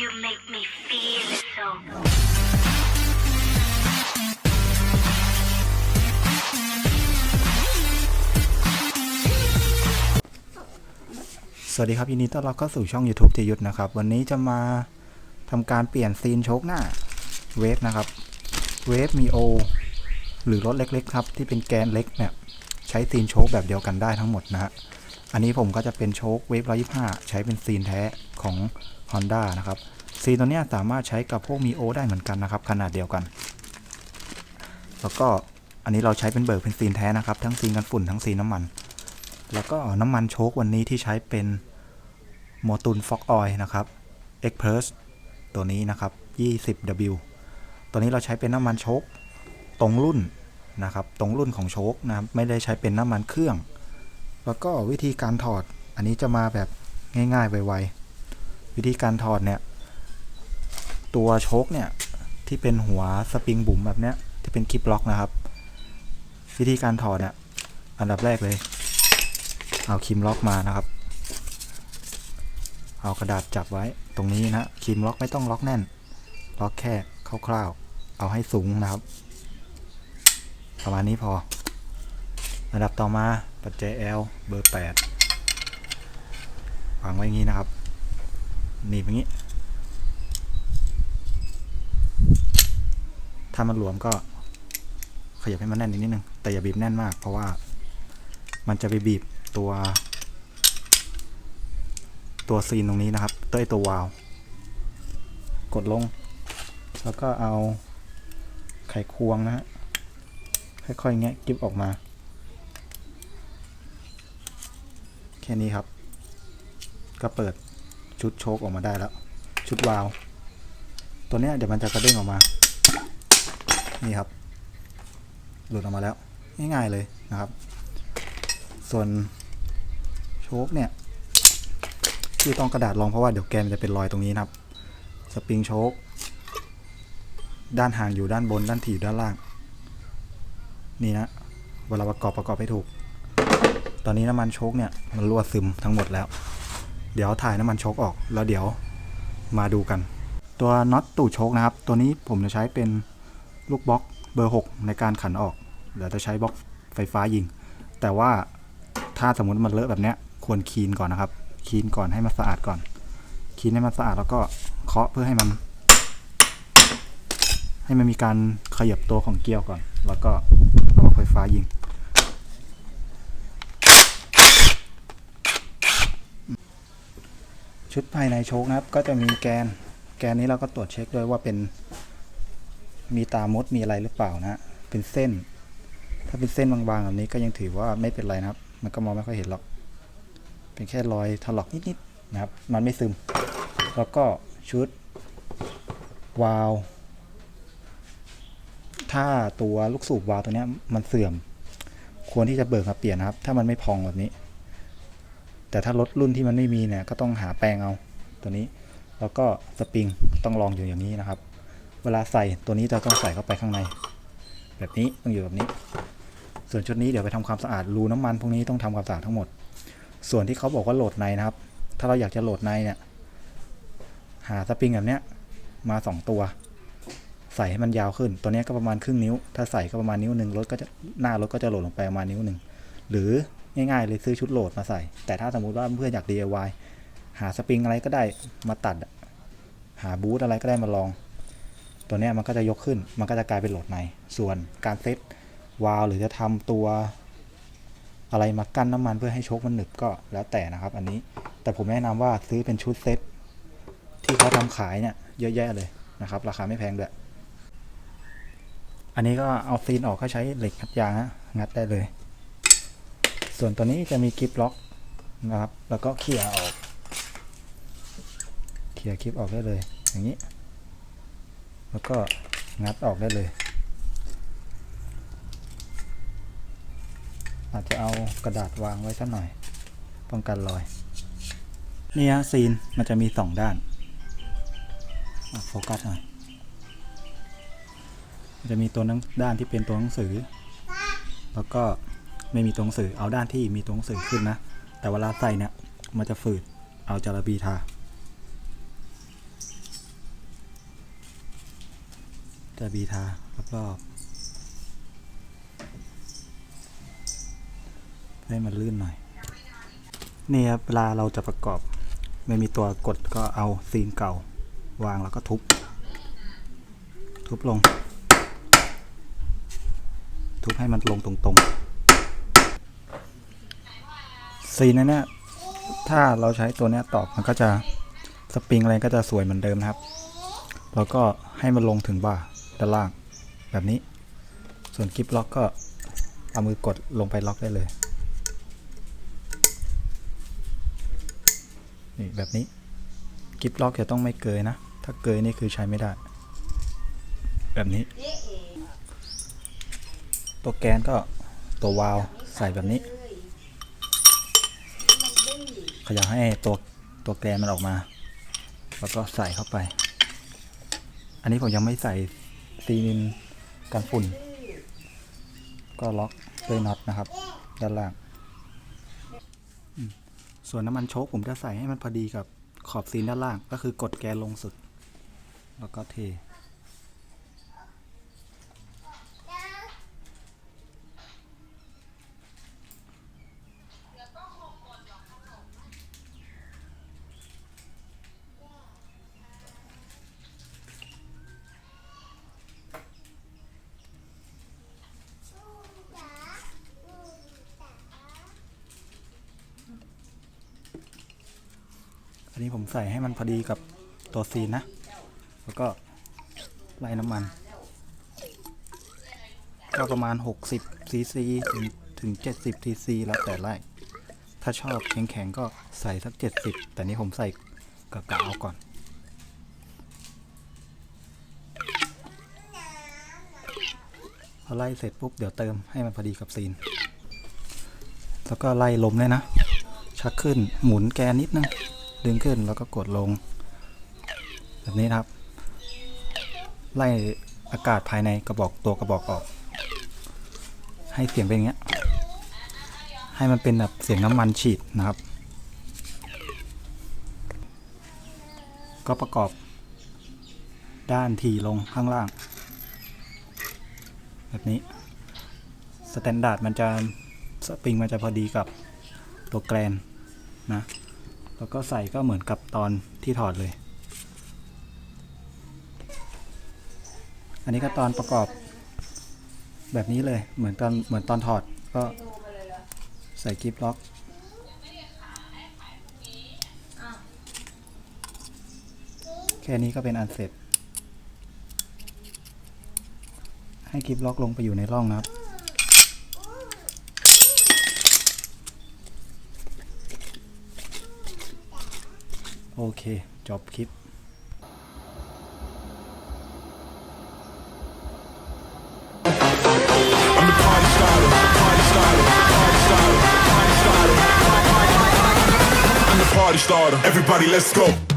You make me feel so. สวัสดีครับยินดีต้อนรับเข้าสู่ช่อง YouTube เจยุทธนะครับ วันนี้จะมาทำการเปลี่ยนซีนโชคหน้าเวฟนะครับ เวฟมีโอหรือรถเล็กๆครับ ที่เป็นแกนเล็กเนี่ยใช้ซีนโชคแบบเดียวกันได้ทั้งหมดนะฮะอันนี้ผมก็จะเป็นโชคเวฟ125ใช้เป็นซีนแท้ ของ Honda นะครับซีตัวนี้สามารถใช้กับพวกมีโอได้เหมือนกันนะครับ ขนาดเดียวกัน แล้วก็อันนี้เราใช้เป็นเบิร์กเป็นซีนแท้นะครับ ทั้งซีนกันฝุ่นทั้งซีนน้ำมัน แล้วก็น้ำมันโชควันนี้ที่ใช้เป็นโมตุนฟอกออยนะครับ e x p r e s s ตัวนี้นะครับ 20W ตัวนี้เราใช้เป็นน้ำมันโชคตรงรุ่นนะครับ ตรงรุ่นของโชคนะครับไม่ได้ใช้เป็นน้ำมันเครื่อง แล้วก็วิธีการถอดอันนี้จะมาแบบง่ายๆไวๆ วิธีการถอดเนี่ย ตัวโชคเนี่ย ที่เป็นหัวสปริงบุ๋มแบบเนี้ยที่เป็นคลิปล็อกนะครับ วิธีการถอดเนี่ยอันดับแรกเลย เอาครีมล็อกมานะครับ เอากระดาษจับไว้ตรงนี้นะครีมล็อกไม่ต้องล็อกแน่น ล็อกแค่คร่าวๆ เอาให้สูงนะครับ ประมาณนี้พอระดับต่อมาปัจจัย L เบอร์ 8วางไว้อย่างนี้นะครับ หนีบอย่างนี้ ถ้ามันหลวมก็ขยับให้มันแน่นนิดนึง แต่อย่าบีบแน่นมาก เพราะว่ามันจะไปบีบตัว ตัวซีนตรงนี้นะครับตัวไอตัววาล์วกดลง แล้วก็เอาไขควงนะฮะค่อยๆแงะกิบออกมา แค่นี้ครับ ก็เปิด ชุดโชคออกมาได้แล้ว ชุดวาล์วตัวเนี้ยเดี๋ยวมันจะกระเด้งออกมา นี่ครับ หลุดออกมาแล้ว ง่ายๆเลยนะครับ ส่วนโชคเนี่ยที่ต้องกระดาษรองเพราะว่าเดี๋ยวแกนมันจะเป็นรอยตรงนี้นะครับ สปริงโชคด้านห่างอยู่ด้านบน ด้านถี่อยู่ด้านล่าง นี่นะเวลาประกอบประกอบให้ถูก ตอนนี้น้ำมันโชคเนี่ยมันรั่วซึมทั้งหมดแล้ว เดี๋ยวถ่ายน้ำมันโชคออก แล้วเดี๋ยวมาดูกัน ตัวน็อตตูดโชคนะครับ ตัวนี้ผมจะใช้เป็นลูกบล็อกเบอร์ 6 ในการขันออกเดี๋ยวจะใช้บล็อกไฟฟ้ายิง แต่ว่าถ้าสมมติมันเลอะแบบเนี้ยควรคีนก่อนนะครับ คีนก่อนให้มันสะอาดก่อน คีนให้มันสะอาดแล้วก็เคาะเพื่อให้มัน ให้มันมีการขยับตัวของเกลียวก่อน แล้วก็เอาไฟฟ้ายิง ชุดภายในโชคนะครับ ก็จะมีแกน แกนนี้เราก็ตรวจเช็คด้วยว่าเป็น มีตามดมีอะไรหรือเปล่านะเป็นเส้น ถ้าเป็นเส้นบางๆแบบนี้ก็ยังถือว่าไม่เป็นไรนะครับ มันก็มองไม่ค่อยเห็นหรอก เป็นแค่รอยถลอกนิดๆนะครับ มันไม่ซึม แล้วก็ชุดวาล์วถ้าตัวลูกสูบวาล์วตัวนี้มันเสื่อม ควรที่จะเบิกมาเปลี่ยนนะครับ ถ้ามันไม่พองแบบนี้ แต่ถ้ารถรุ่นที่มันไม่มีเนี่ยก็ต้องหาแปลงเอาตัวนี้ แล้วก็สปริงต้องลองอยู่อย่างนี้นะครับ เวลาใส่ตัวนี้จะต้องใส่เข้าไปข้างใน แบบนี้ต้องอยู่แบบนี้ ส่วนชุดนี้เดี๋ยวไปทำความสะอาดรูน้ำมันพวกนี้ต้องทำความสะอาดทั้งหมด ส่วนที่เขาบอกว่าโหลดในนะครับ ถ้าเราอยากจะโหลดในเนี่ยหาสปริงแบบเนี้ยมาสองตัว ใส่ให้มันยาวขึ้น ตัวนี้ก็ประมาณครึ่งนิ้ว ถ้าใส่ก็ประมาณนิ้วหนึ่งรถก็จะหน้ารถก็จะโหลดลงไปประมาณนิ้วหนึ่งหรือ ง่ายๆเลยซื้อชุดโหลดมาใส่ แต่ถ้าสมมุติว่าเพื่อนอยาก DIY หาสปริงอะไรก็ได้มาตัด หาบูทอะไรก็ได้มาลอง ตัวนี้มันก็จะยกขึ้น มันก็จะกลายเป็นโหลดใน ส่วนการเซตวาล์วหรือจะทำตัวอะไรมากั้นน้ำมันเพื่อให้โชคมันหนึบก็แล้วแต่นะครับ อันนี้ แต่ผมแนะนำว่าซื้อเป็นชุดเซตที่เขาทำขายเนี่ยเยอะแยะเลยนะครับ ราคาไม่แพงด้วย อันนี้ก็เอาซีนออกก็ใช้เหล็กงัดยางฮะงัดได้เลย ส่วนตัวนี้จะมีกิฟล็อกนะครับ แล้วก็เขี่ยออกเขี่ยคลิปออกได้เลย อย่างนี้ แล้วก็งัดออกได้เลย อาจจะเอากระดาษวางไว้สักหน่อย ป้องกันรอย นี่ฮะซีนมันจะมีสองด้านโฟกัสหน่อย มันจะมีตัวนังด้านที่เป็นตัวหนังสือ แล้วก็ ไม่มีตัวหนังสื่อเอาด้านที่มีตัวหนังสื่อขึ้นนะ แต่เวลาใส่เนี่ยมันจะฝืดเอาจาระบีทาแต่บีทารอบๆให้มันลื่นหน่อย นี่ครับเวลาเราจะประกอบ ไม่มีตัวกดก็เอาซีนเก่า วางแล้วก็ทุบ ทุบลง ทุบให้มันลงตรงๆ ซีนนั้นเนี่ยถ้าเราใช้ตัวเนี้ยตอกมันก็จะสปริงอะไรก็จะสวยเหมือนเดิมนะครับ แล้วก็ให้มันลงถึงบ่าด้านล่างแบบนี้ ส่วนกิฟล็อกก็เอามือกดลงไปล็อกได้เลยนี่แบบนี้กิฟล็อกจะต้องไม่เกยนะ ถ้าเกยนี่คือใช้ไม่ได้ แบบนี้ ตัวแกนก็ตัววาล์วใส่แบบนี้ ขยับให้ตัวตัวแกนมันออกมา แล้วก็ใส่เข้าไป อันนี้ผมยังไม่ใส่ซีนกันฝุ่น ก็ล็อกด้วยน็อตนะครับ ด้านล่าง ส่วนน้ำมันโชคผมจะใส่ให้มันพอดีกับขอบซีนด้านล่าง ก็คือกดแกนลงสุด แล้วก็เท อันนี้ผมใส่ให้มันพอดีกับตัวซีนนะ แล้วก็ไล่น้ำมัน ก็ประมาณ 60ซีซีถึงถึง 70ซีซีแล้วแต่ไล่ ถ้าชอบแข็งๆก็ใส่สัก 70 แต่นี้ผมใส่กะกะเอาก่อนพอไล่เสร็จปุ๊บเดี๋ยวเติมให้มันพอดีกับซีน แล้วก็ไล่ลมเลยนะ ชักขึ้นหมุนแกนนิดนึง ดึงขึ้นแล้วก็กดลง แบบนี้ครับ ไล่อากาศภายในกระบอกตัวกระบอกออก ให้เสียงเป็นอย่างเงี้ย ให้มันเป็นแบบเสียงน้ำมันฉีดนะครับ ก็ประกอบ ด้านทีลงข้างล่าง แบบนี้สแตนดาร์ดมันจะสปริงมันจะพอดีกับตัวแกรนนะ แล้วก็ใส่ก็เหมือนกับตอนที่ถอดเลย อันนี้ก็ตอนประกอบแบบนี้เลย เหมือนตอนเหมือนตอนถอดก็ใส่กิฟล็อกแค่นี้ก็เป็นอันเสร็จ ให้กิฟล็อกลงไปอยู่ในร่องนะครับ โอเค จบคลิป I'm the party starter, party starter, party starter, party starter, party starter. I'm the party starter. Everybody, let's go.